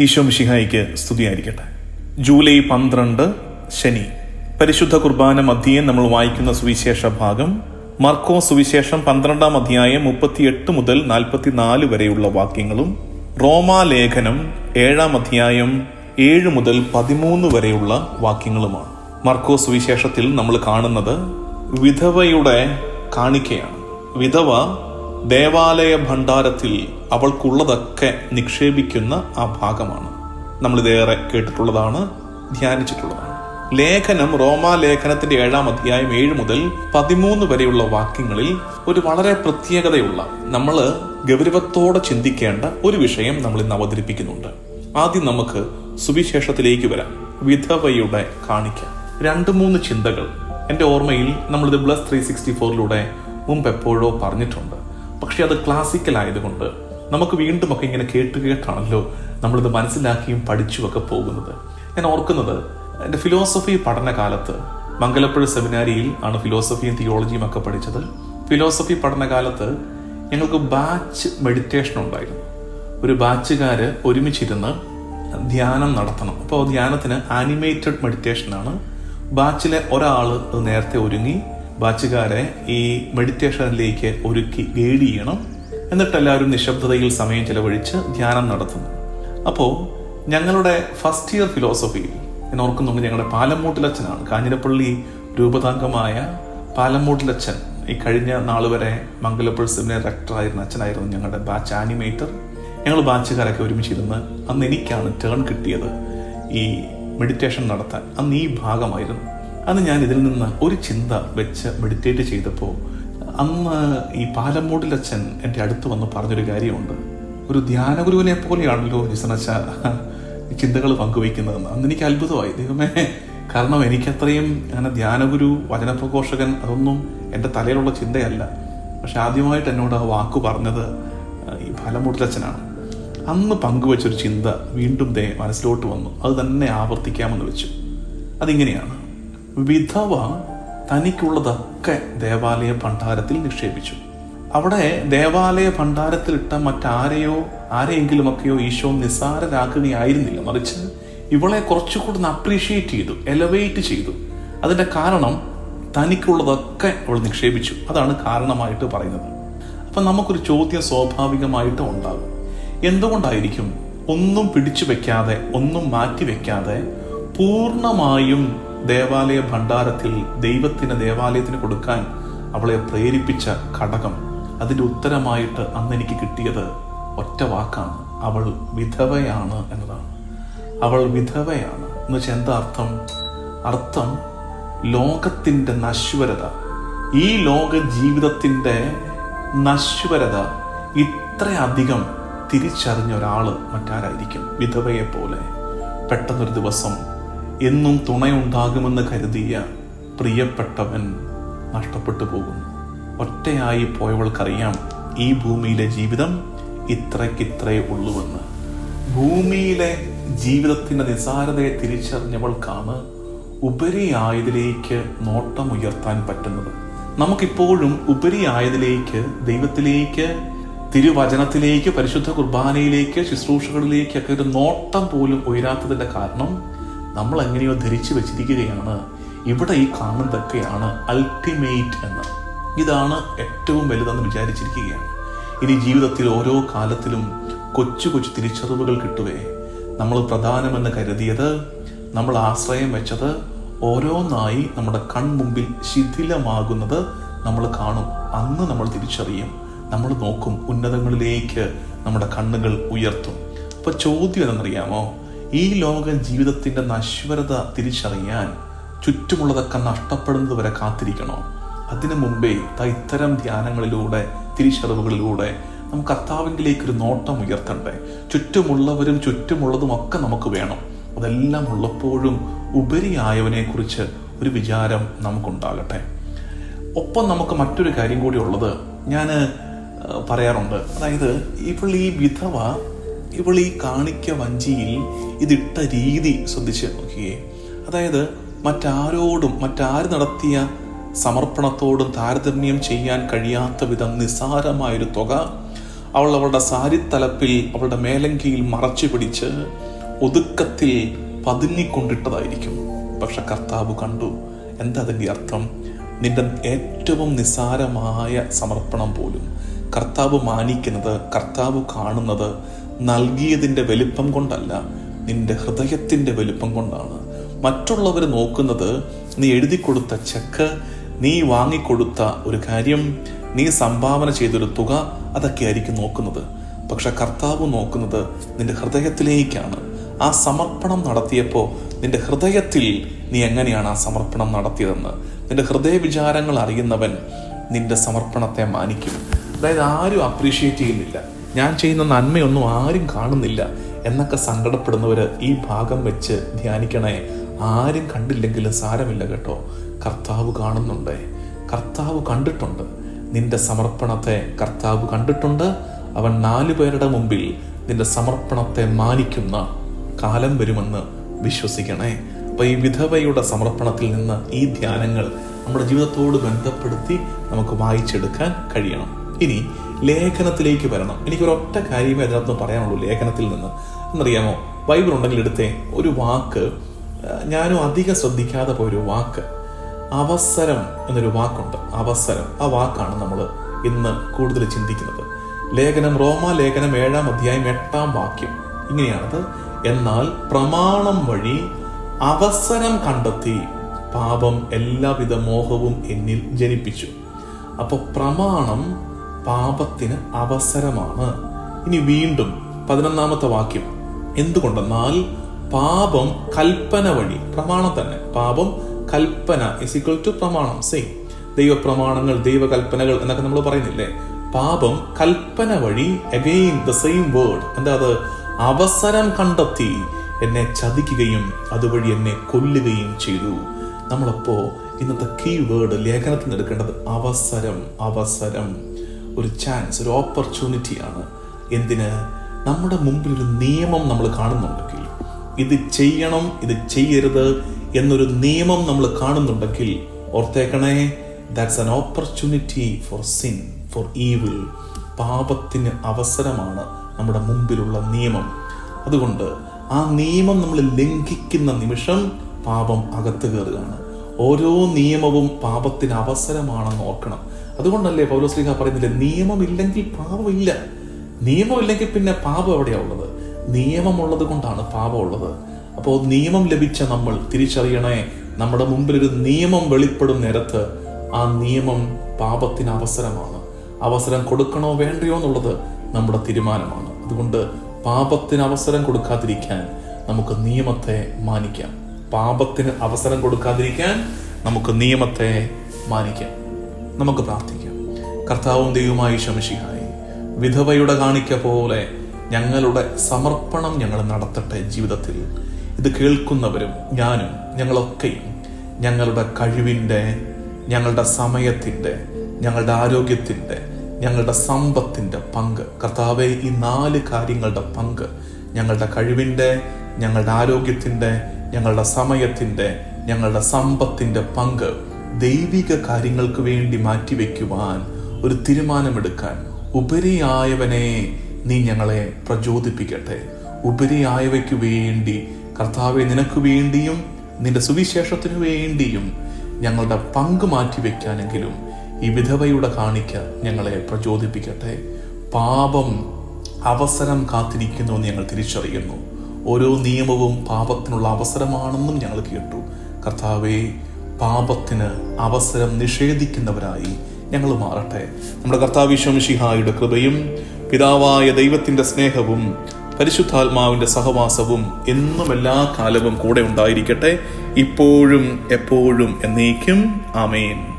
ഈശോ മിഷിഹായിക്ക് സ്തുതിയായിരിക്കട്ടെ. ജൂലൈ പന്ത്രണ്ട് ശനി. പരിശുദ്ധ കുർബാന മധ്യേ നമ്മൾ വായിക്കുന്ന സുവിശേഷ ഭാഗം മർക്കോ സുവിശേഷം പന്ത്രണ്ടാം അധ്യായം മുപ്പത്തിയെട്ട് മുതൽ നാൽപ്പത്തിനാല് വരെയുള്ള വാക്യങ്ങളും റോമാലേഖനം ഏഴാം അധ്യായം ഏഴ് മുതൽ പതിമൂന്ന് വരെയുള്ള വാക്യങ്ങളുമാണ്. മർക്കോ സുവിശേഷത്തിൽ നമ്മൾ കാണുന്നത് വിധവയുടെ കാണിക്കയാണ്. വിധവ ദേവാലയ ഭണ്ഡാരത്തിൽ അവൾക്കുള്ളതൊക്കെ നിക്ഷേപിക്കുന്ന ആ ഭാഗമാണ്. നമ്മളിതേറെ കേട്ടിട്ടുള്ളതാണ് ധ്യാനിച്ചിട്ടുള്ളതാണ്. ലേഖനം റോമാ ലേഖനത്തിന്റെ ഏഴാം അധ്യായം ഏഴ് മുതൽ പതിമൂന്ന് വരെയുള്ള വാക്യങ്ങളിൽ ഒരു വളരെ പ്രത്യേകതയുള്ള നമ്മൾ ഗൗരവത്തോടെ ചിന്തിക്കേണ്ട ഒരു വിഷയം നമ്മൾ ഇന്ന് അവതരിപ്പിക്കുന്നുണ്ട്. ആദ്യം നമുക്ക് സുവിശേഷത്തിലേക്ക് വരാം. വിധവയുടെ കാണിക്ക. രണ്ട് മൂന്ന് ചിന്തകൾ. എന്റെ ഓർമ്മയിൽ നമ്മളിത് ബ്ലസ് ത്രീ സിക്സ്റ്റി ഫോറിലൂടെ മുമ്പ് എപ്പോഴോ പറഞ്ഞിട്ടുണ്ട്. പക്ഷെ അത് ക്ലാസിക്കൽ ആയതുകൊണ്ട് നമുക്ക് വീണ്ടും ഒക്കെ ഇങ്ങനെ കേട്ട് കേട്ടാണല്ലോ നമ്മളിത് മനസ്സിലാക്കിയും പഠിച്ചുമൊക്കെ പോകുന്നത്. ഞാൻ ഓർക്കുന്നത് എന്റെ ഫിലോസഫി പഠനകാലത്ത് മംഗലപ്പുഴ സെമിനാരിയിൽ ആണ് ഫിലോസഫിയും തിയോളജിയും ഒക്കെ പഠിച്ചത്. ഫിലോസഫി പഠനകാലത്ത് ഞങ്ങൾക്ക് ബാച്ച് മെഡിറ്റേഷൻ ഉണ്ടായിരുന്നു. ഒരു ബാച്ചുകാര് ഒരുമിച്ചിരുന്ന് ധ്യാനം നടത്തണം. അപ്പോൾ ധ്യാനത്തിന് ആനിമേറ്റഡ് മെഡിറ്റേഷനാണ് ബാച്ചിലെ ഒരാൾ നേരത്തെ ഒരുങ്ങി ബാച്ചുകാരെ ഈ മെഡിറ്റേഷനിലേക്ക് ഒരുക്കി ഗൈഡ് ചെയ്യണം. എന്നിട്ട് എല്ലാവരും നിശബ്ദതയിൽ സമയം ചെലവഴിച്ച് ധ്യാനം നടത്തുന്നു. അപ്പോൾ ഞങ്ങളുടെ ഫസ്റ്റ് ഇയർ ഫിലോസഫിയിൽ ഞാൻ ഓർക്കുന്നുണ്ട് ഞങ്ങളുടെ പാലമൂട്ടിലച്ഛനാണ് കാഞ്ഞിരപ്പള്ളി രൂപതാംഗമായ പാലമൂട്ടിലച്ഛൻ ഈ കഴിഞ്ഞ നാൾ വരെ മംഗലപ്പുഴ സെമിനാർ റെക്ടറായിരുന്ന അച്ഛനായിരുന്നു ഞങ്ങളുടെ ബാച്ച് ആനിമേറ്റർ ഞങ്ങൾ ബാച്ചുകാരൊക്കെ ഒരുമിച്ചിരുന്ന് അന്ന് എനിക്കാണ് ടേൺ കിട്ടിയത് ഈ മെഡിറ്റേഷൻ നടത്താൻ. അന്ന് ഈ ഭാഗമായിരുന്നു. അന്ന് ഞാൻ ഇതിൽ നിന്ന് ഒരു ചിന്ത വെച്ച് മെഡിറ്റേറ്റ് ചെയ്തപ്പോൾ അന്ന് ഈ പാലമൂട്ടിലച്ഛൻ എന്റെ അടുത്ത് വന്ന് പറഞ്ഞൊരു കാര്യമുണ്ട്. ഒരു ധ്യാനഗുരുവിനെ പോലെയാണല്ലോ ജിസനച്ച ചിന്തകൾ പങ്കുവയ്ക്കുന്നതെന്ന്. അന്ന് എനിക്ക് അത്ഭുതമായി. ദൈവമേ കാരണം എനിക്കത്രയും അങ്ങനെ ധ്യാനഗുരു വചനപ്രഘോഷകൻ അതൊന്നും എന്റെ തലയിലുള്ള ചിന്തയല്ല. പക്ഷെ ആദ്യമായിട്ട് എന്നോട് ആ വാക്ക് പറഞ്ഞത് ഈ പാലമൂട്ടിലച്ഛനാണ് അന്ന് പങ്കുവെച്ചൊരു ചിന്ത വീണ്ടും മനസ്സിലോട്ട് വന്നു. അത് തന്നെ ആവർത്തിക്കാമെന്ന് വെച്ചു. അതിങ്ങനെയാണ്. വിധവ തനിക്കുള്ളതൊക്കെ ദേവാലയ ഭണ്ഡാരത്തിൽ നിക്ഷേപിച്ചു. അവിടെ ദേവാലയ ഭണ്ഡാരത്തിലിട്ട മറ്റാരെയോ ആരെയെങ്കിലുമൊക്കെയോ ഈശോ നിസ്സാരരാക്കുകയായിരുന്നില്ല മറിച്ച് ഇവളെ കുറച്ചുകൂടി അപ്രീഷിയേറ്റ് ചെയ്തു എലവേറ്റ് ചെയ്തു. അതിന്റെ കാരണം തനിക്കുള്ളതൊക്കെ അവൾ നിക്ഷേപിച്ചു. അതാണ് കാരണമായിട്ട് പറയുന്നത്. അപ്പൊ നമുക്കൊരു ചോദ്യം സ്വാഭാവികമായിട്ട് ഉണ്ടാകും. എന്തുകൊണ്ടായിരിക്കും ഒന്നും പിടിച്ചു വെക്കാതെ ഒന്നും മാറ്റി വെക്കാതെ പൂർണമായും ദേവാലയ ഭണ്ഡാരത്തിൽ ദൈവത്തിന് ദേവാലയത്തിന് കൊടുക്കാൻ അവളെ പ്രേരിപ്പിച്ച ഘടകം. അതിന്റെ ഉത്തരമായിട്ട് അന്ന് എനിക്ക് കിട്ടിയത് ഒറ്റ വാക്കാണ്. അവൾ വിധവയാണ് എന്നതാണ്. അവൾ വിധവയാണ്. എന്ന് വെച്ചാൽ എന്താ അർത്ഥം? അർത്ഥം ലോകത്തിന്റെ നശ്വരത. ഈ ലോക ജീവിതത്തിന്റെ നശ്വരത ഇത്രയധികം തിരിച്ചറിഞ്ഞ ഒരാൾ മറ്റാരായിരിക്കും? വിധവയെ പോലെ പെട്ടെന്നൊരു ദിവസം എന്നും തുണയുണ്ടാകുമെന്ന് കരുതിയ പ്രിയപ്പെട്ടവൻ നഷ്ടപ്പെട്ടു പോകുന്നു. ഒറ്റയായി പോയവൾക്കറിയാം ഈ ഭൂമിയിലെ ജീവിതം ഇത്രയ്ക്കിത്രേ ഉള്ളുവെന്ന്. ഭൂമിയിലെ ജീവിതത്തിന്റെ നിസാരതയെ തിരിച്ചറിഞ്ഞവൾക്കാണ് ഉപരിയായതിലേക്ക് നോട്ടമുയർത്താൻ പറ്റുന്നത്. നമുക്കിപ്പോഴും ഉപരിയായതിലേക്ക് ദൈവത്തിലേക്ക് തിരുവചനത്തിലേക്ക് പരിശുദ്ധ കുർബാനയിലേക്ക് ശുശ്രൂഷകളിലേക്കൊക്കെ ഒരു നോട്ടം പോലും ഉയരാത്തതിന്റെ കാരണം നമ്മൾ എങ്ങനെയോ ധരിച്ചു വെച്ചിരിക്കുകയാണ്. ഇവിടെ ഈ കാണുന്നതൊക്കെയാണ് അൾട്ടിമേറ്റ് എന്ന്. ഇതാണ് ഏറ്റവും വലുതെന്ന് വിചാരിച്ചിരിക്കുകയാണ്. ഇനി ജീവിതത്തിൽ ഓരോ കാലത്തിലും കൊച്ചു കൊച്ചു തിരിച്ചറിവുകൾ കിട്ടുവേ. നമ്മൾ പ്രധാനമെന്ന് കരുതിയത് നമ്മൾ ആശ്രയം വെച്ചത് ഓരോന്നായി നമ്മുടെ കൺമുമ്പിൽ ശിഥിലമാകുന്നത് നമ്മൾ കാണും. അന്ന് നമ്മൾ തിരിച്ചറിയും. നമ്മൾ നോക്കും ഉന്നതങ്ങളിലേക്ക് നമ്മുടെ കണ്ണുകൾ ഉയർത്തും. അപ്പോൾ ചോദ്യം എന്തെന്നറിയാമോ ഈ ലോക ജീവിതത്തിന്റെ നശ്വരത തിരിച്ചറിയാൻ ചുറ്റുമുള്ളതൊക്കെ നഷ്ടപ്പെടുന്നത് വരെ കാത്തിരിക്കണോ. അതിനു മുമ്പേ ഇത്തരം ധ്യാനങ്ങളിലൂടെ തിരിച്ചറിവുകളിലൂടെ നമുക്ക് കർത്താവിങ്കിലേക്ക് ഒരു നോട്ടം ഉയർത്തണ്ടേ. ചുറ്റുമുള്ളവരും ചുറ്റുമുള്ളതും ഒക്കെ നമുക്ക് വേണം. അതെല്ലാം ഉള്ളപ്പോഴും ഉപരിയായവനെക്കുറിച്ച് ഒരു വിചാരം നമുക്കുണ്ടാകട്ടെ. ഒപ്പം നമുക്ക് മറ്റൊരു കാര്യം കൂടി ഉള്ളത് ഞാൻ പറയാറുണ്ട്. അതായത് ഇവൾ ഈ വിധവ ഇവൾ ഈ കാണിക്ക വഞ്ചിയിൽ ഇതിട്ട രീതി ശ്രദ്ധിച്ച് നോക്കിയേ. അതായത് മറ്റാരോടും മറ്റാര് നടത്തിയ സമർപ്പണത്തോടും താരതമ്യം ചെയ്യാൻ കഴിയാത്ത വിധം നിസ്സാരമായൊരു തുക അവൾ അവളുടെ സാരിത്തലപ്പിൽ അവളുടെ മേലങ്കിയിൽ മറച്ചു പിടിച്ച് ഒതുക്കത്തിൽ പതുങ്ങിക്കൊണ്ടിട്ടതായിരിക്കും. പക്ഷെ കർത്താവ് കണ്ടു എന്താ അതിന്റെ അർത്ഥം? നിന്റെ ഏറ്റവും നിസ്സാരമായ സമർപ്പണം പോലും കർത്താവ് മാനിക്കുന്നത് കർത്താവ് കാണുന്നത് നൽകിയതിന്റെ വലിപ്പം കൊണ്ടല്ല. നിന്റെ ഹൃദയത്തിന്റെ വലുപ്പം കൊണ്ടാണ്. മറ്റുള്ളവർ നോക്കുന്നത് നീ എഴുതി കൊടുത്ത ചെക്ക് നീ വാങ്ങിക്കൊടുത്ത ഒരു കാര്യം നീ സംഭാവന ചെയ്തൊരു തുക അതൊക്കെ ആയിരിക്കും നോക്കുന്നത്. പക്ഷെ കർത്താവ് നോക്കുന്നത് നിന്റെ ഹൃദയത്തിലേക്കാണ്. ആ സമർപ്പണം നടത്തിയപ്പോൾ നിന്റെ ഹൃദയത്തിൽ നീ എങ്ങനെയാണ് ആ സമർപ്പണം നടത്തിയതെന്ന്? നിന്റെ ഹൃദയ വിചാരങ്ങൾ അറിയുന്നവൻ നിന്റെ സമർപ്പണത്തെ മാനിക്കും. അതായത് ആരും അപ്രീഷിയേറ്റ് ചെയ്യുന്നില്ല. ഞാൻ ചെയ്യുന്ന നന്മയൊന്നും ആരും കാണുന്നില്ല. എന്നൊക്കെ സങ്കടപ്പെടുന്നവർ ഈ ഭാഗം വെച്ച് ധ്യാനിക്കണേ. ആരും കണ്ടില്ലെങ്കിലും സാരമില്ല കേട്ടോ. കർത്താവ് കാണുന്നുണ്ട്. കർത്താവ് കണ്ടിട്ടുണ്ട്. നിന്റെ സമർപ്പണത്തെ കർത്താവ് കണ്ടിട്ടുണ്ട്. അവൻ നാലു പേരുടെ മുമ്പിൽ നിന്റെ സമർപ്പണത്തെ മാനിക്കുന്ന കാലം വരുമെന്ന് വിശ്വസിക്കണേ. അപ്പൊ ഈ വിധവയുടെ സമർപ്പണത്തിൽ നിന്ന് ഈ ധ്യാനങ്ങൾ നമ്മുടെ ജീവിതത്തോട് ബന്ധപ്പെടുത്തി നമുക്ക് വായിച്ചെടുക്കാൻ കഴിയണം. ഇനി ലേഖനത്തിലേക്ക് വരണം. എനിക്കൊരൊറ്റ കാര്യമേ അതിനകത്ത് പറയാനുള്ളൂ. ലേഖനത്തിൽ നിന്ന് എന്നറിയാമോ ബൈബിൾ ഉണ്ടെങ്കിൽ എടുത്തേ ഒരു വാക്ക് ഞാനും അധികം ശ്രദ്ധിക്കാതെ പോയൊരു വാക്ക്. അവസരം എന്നൊരു വാക്കുണ്ട്. അവസരം. ആ വാക്കാണ് നമ്മൾ ഇന്ന് കൂടുതൽ ചിന്തിക്കുന്നത്. ലേഖനം റോമ ലേഖനം ഏഴാം അധ്യായം എട്ടാം വാക്യം. ഇങ്ങനെയാണത്. എന്നാൽ പ്രമാണം വഴി അവസരം കണ്ടെത്തി പാപം എല്ലാവിധ മോഹവും എന്നിൽ ജനിപ്പിച്ചു. അപ്പോൾ പ്രമാണം പാപത്തിന് അവസരമാണ്. ഇനി വീണ്ടും പതിനൊന്നാമത്തെ വാക്യം. എന്തുകൊണ്ടെന്നാൽ പാപം കൽപ്പന വഴി പ്രമാണം തന്നെ. പാപം കൽപ്പന ഇസ് ഈക്വൽ ടു പ്രമാണം സെയിം ദൈവപ്രമാണങ്ങൾ ദൈവകൽപ്പനകൾ എന്നൊക്കെ നമ്മൾ പറയുന്നില്ലേ? പാപം കൽപ്പന വഴി അഗെയിൻ ദ സെയിം വേർഡ് എന്താ അത്? അവസരം കണ്ടെത്തി എന്നെ ചതിക്കുകയും അതുവഴി എന്നെ കൊല്ലുകയും ചെയ്തു. നമ്മളപ്പോ ഇന്നത്തെ കീ വേർഡ് ലേഖനത്തിൽ നിന്ന് എടുക്കേണ്ടത് അവസരം അവസരം. ഒരു ചാൻസ് ഒരു ഓപ്പർച്യൂണിറ്റിയാണ് എന്തിന്? നമ്മുടെ മുമ്പിൽ ഒരു നിയമം നമ്മൾ കാണുന്നുണ്ടെങ്കിൽ ഇത് ചെയ്യണം ഇത് ചെയ്യരുത് എന്നൊരു നിയമം നമ്മൾ കാണുന്നുണ്ടെങ്കിൽ ഓർത്തേക്കണേ that's an opportunity for sin for evil പാപത്തിന് അവസരമാണ് നമ്മുടെ മുമ്പിലുള്ള നിയമം. അതുകൊണ്ട് ആ നിയമം നമ്മൾ ലംഘിക്കുന്ന നിമിഷം പാപം അകത്ത് കയറുകയാണ്. ഓരോ നിയമവും പാപത്തിന് അവസരമാണെന്ന് ഓർക്കണം. അതുകൊണ്ടല്ലേ പൗലോസ്ലിഹ പറയുന്നില്ല നിയമമില്ലെങ്കിൽ പാപമില്ല. നിയമമില്ലെങ്കിൽ പിന്നെ പാപം എവിടെയാ ഉള്ളത്? നിയമമുള്ളത് കൊണ്ടാണ് പാപം ഉള്ളത്. അപ്പോൾ നിയമം ലഭിച്ച നമ്മൾ തിരിച്ചറിയണേ നമ്മുടെ മുമ്പിൽ ഒരു നിയമം വെളിപ്പെടും നേരത്ത് ആ നിയമം പാപത്തിന് അവസരമാണ്. അവസരം കൊടുക്കണോ വേണ്ടയോ എന്നുള്ളത് നമ്മുടെ തീരുമാനമാണ്. അതുകൊണ്ട് പാപത്തിന് അവസരം കൊടുക്കാതിരിക്കാൻ നമുക്ക് നിയമത്തെ മാനിക്കാം. പാപത്തിന് അവസരം കൊടുക്കാതിരിക്കാൻ നമുക്ക് നിയമത്തെ മാനിക്കാം. നമുക്ക് പ്രാർത്ഥിക്കാം. കർത്താവും ദൈവമായി ശമശിഹായി വിധവയുടെ കാണിക്ക പോലെ ഞങ്ങളുടെ സമർപ്പണം ഞങ്ങൾ നടത്തട്ടെ ജീവിതത്തിൽ. ഇത് കേൾക്കുന്നവരും ഞാനും ഞങ്ങളൊക്കെയും ഞങ്ങളുടെ കഴിവിന്റെ ഞങ്ങളുടെ സമയത്തിന്റെ ഞങ്ങളുടെ ആരോഗ്യത്തിന്റെ ഞങ്ങളുടെ സമ്പത്തിന്റെ പങ്ക്. കർത്താവെ ഈ നാല് കാര്യങ്ങളുടെ പങ്ക് ഞങ്ങളുടെ കഴിവിന്റെ ഞങ്ങളുടെ ആരോഗ്യത്തിന്റെ ഞങ്ങളുടെ സമയത്തിന്റെ ഞങ്ങളുടെ സമ്പത്തിന്റെ പങ്ക് ദൈവിക കാര്യങ്ങൾക്ക് വേണ്ടി മാറ്റിവെക്കുവാൻ ഒരു തീരുമാനമെടുക്കാൻ ഉപരിയായവനെ നീ ഞങ്ങളെ പ്രചോദിപ്പിക്കട്ടെ. ഉപരിയായവയ്ക്ക് വേണ്ടി കർത്താവെ നിനക്ക് വേണ്ടിയും നിന്റെ സുവിശേഷത്തിനു വേണ്ടിയും ഞങ്ങളുടെ പങ്ക് മാറ്റി വെക്കാനെങ്കിലും ഈ വിധവയുടെ കാണിക്ക ഞങ്ങളെ പ്രചോദിപ്പിക്കട്ടെ. പാപം അവസരം കാത്തിരിക്കുന്നു എന്ന് ഞങ്ങൾ തിരിച്ചറിയുന്നു. ഓരോ നിയമവും പാപത്തിനുള്ള അവസരമാണെന്നും ഞങ്ങൾ കേട്ടു. കർത്താവെ പാപത്തിന് അവസരം നിഷേധിക്കുന്നവരായി ഞങ്ങൾ മാറട്ടെ. നമ്മുടെ കർത്താവിശ്വമിഷിഹായുടെ കൃപയും പിതാവായ ദൈവത്തിന്റെ സ്നേഹവും പരിശുദ്ധാത്മാവിന്റെ സഹവാസവും എന്നും എല്ലാ കാലവും കൂടെ ഉണ്ടായിരിക്കട്ടെ. ഇപ്പോഴും എപ്പോഴും എന്നേക്കും. ആമേൻ.